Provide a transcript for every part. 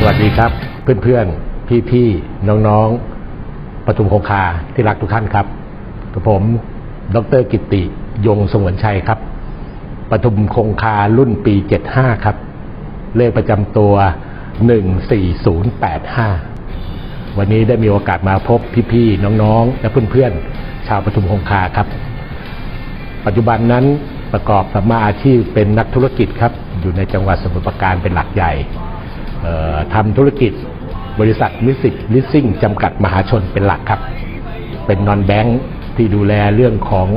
สวัสดีครับเพื่อนๆ พี่ๆ น้องๆปทุมคงคาที่รักทุกท่านครับกับผม ดรกิตติยงสงวนชัยครับปทุมคงคารุ่นปี 75 ครับ เลขประจำตัว 14085 วันนี้ได้มีโอกาสมาพบพี่ๆ น้องๆ และเพื่อนๆ ชาวปทุมคงคาครับ ปัจจุบันนั้นประกอบสัมมาอาชีพเป็นนักธุรกิจครับ อยู่ในจังหวัดสมุทรปราการเป็นหลักใหญ่ ทำธุรกิจบริษัทมิสิกลิสซิ่งจำกัดมหาชนเป็นหลักครับ เป็นนอนแบงค์ที่ดูแลเรื่องของ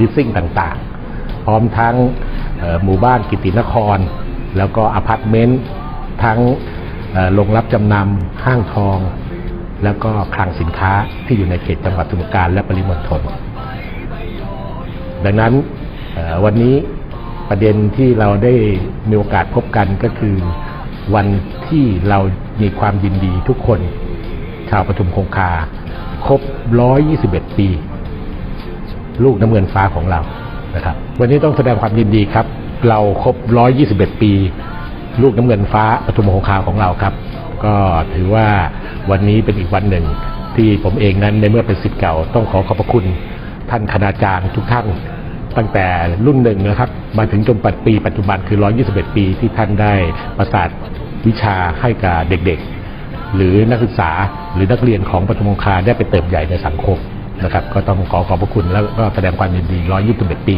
ลิสซิ่งต่างๆ พร้อมทั้งหมู่บ้านกิตินคร แล้วก็อพาร์ตเมนต์ทั้งเอ่อโรงรับจำนำห้างทอง แล้วก็คลังสินค้าที่อยู่ในเขตจังหวัดสมุทรปราการและปริมณฑลดังนั้นวันนี้ประเด็นที่เราได้มีโอกาสพบกันก็คือ วันที่เรามีความยินดีทุกคน ชาวปทุมคงคา ครบ 121 ปี ลูกน้ำเงินฟ้าของเรานะครับ วันนี้ต้องแสดงความยินดีครับ เราครบ 121 ปี ลูกน้ำเงินฟ้าปทุมคงคาของเราครับ ก็ถือว่าวันนี้เป็นอีกวันหนึ่ง ที่ผมเองนั้นในเมื่อเป็นสิทธิ์เก่าต้องขอขอบพระคุณท่านคณาจารย์ทุกท่าน ตั้งแต่รุ่นหนึ่งนะครับ มาถึงจนปัจปีปัจจุบันคือ 121 ปีที่ท่านได้ประสาทวิชาให้กับเด็กๆ หรือนักศึกษาหรือนักเรียนของปฐมคาได้ไปเติบใหญ่ในสังคมนะครับ ก็ต้องขอขอบพระคุณแล้วก็แสดงความยินดี 121 ปี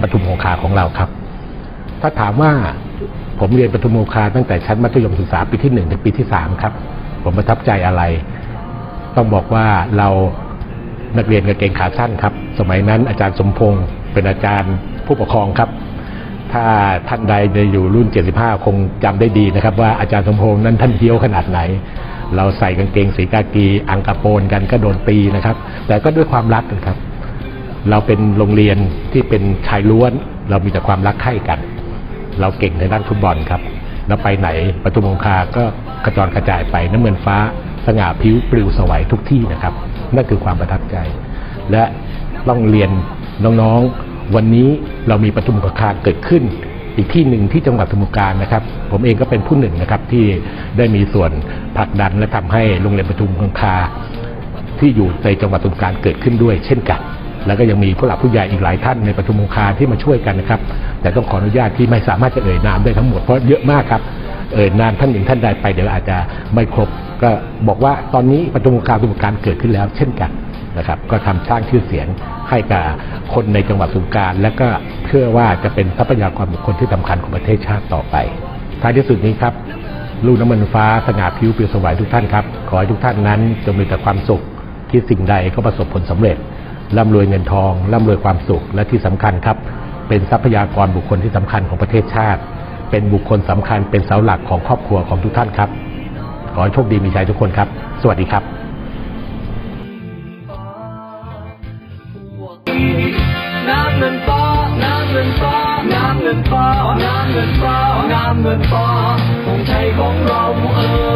ปฐมคงคาของเราครับ ถ้าถามว่าผมเรียนปฐมโมคาตั้งแต่ชั้นมัธยมศึกษาปีที่หนึ่งถึงปีที่สามครับ ผมประทับใจอะไร ต้องบอกว่าเรานักเรียนกางเกงขาสั้นครับ สมัยนั้นอาจารย์สมพงศ์ เป็นอาจารย์ผู้ปกครองครับ ถ้าท่านใดอยู่รุ่น 75 คงจำได้ดีนะครับ ว่าอาจารย์สมพงศ์นั้นท่านเที่ยวขนาดไหน เราใส่กางเกงสีกากี อังกะโปนกันก็โดนตีนะครับ แต่ก็ด้วยความรักนะครับ เราเป็นโรงเรียนที่เป็นชายล้วน เรามีแต่ความรักใคร่กัน เราเก่งในด้านฟุตบอลครับแล้วไปไหนปทุมคงคาก็กระจรกระจายไปน้ำเงินฟ้าสง่าผิวปลิวสวัยทุกที่นะครับ นั่นคือความประทับใจ และต้องเรียน น้องๆ วันนี้เรามีปทุมคงคาเกิดขึ้น อีกที่หนึ่งที่จังหวัดสมุทรปราการนะครับ ผมเองก็เป็นผู้หนึ่งนะครับที่ได้มีส่วนผลักดันและทำให้โรงเรียนปทุมคงคา ที่อยู่ในจังหวัดสมุทรปราการเกิดขึ้นด้วย เช่นกัน แล้วก็ยังมีผู้หลักผู้ใหญ่อีกหลายท่านในปทุมคงคาที่มาช่วยกันนะครับ แต่ต้องขออนุญาตที่ไม่สามารถจะเอ่ยนามได้ทั้งหมดเพราะเยอะมากครับเอ่ยนามท่านหนึ่งท่านใดไปเดี๋ยวอาจจะไม่ครบ ก็บอกว่าตอนนี้ปทุมคงคาสมุทรปราการเกิดขึ้นแล้ว เช่นกัน นะครับก็ทำสร้างชื่อเสียงให้กับคนในจังหวัดสุรราการ และก็เชื่อว่าจะเป็นทรัพยากรบุคคลที่สำคัญของประเทศชาติต่อไป ท้ายที่สุดนี้ครับ ลูกน้ำมันฟ้าสง่าผิวเปลี่ยวสวายทุกท่านครับ ขอให้ทุกท่านนั้นจงมีแต่ความสุขคิดสิ่งใดก็ประสบผลสำเร็จร่ำรวยเงินทองร่ำรวยความสุขและที่สำคัญครับ เป็นทรัพยากรบุคคลที่สำคัญของประเทศชาติ เป็นบุคคลสำคัญเป็นเสาหลักของครอบครัวของทุกท่านครับ ขอให้โชคดีมีชัยทุกคนครับ สวัสดีครับ เงินฟ้า งามเงินฟ้า งามเงินฟ้าของไทยของเราเออ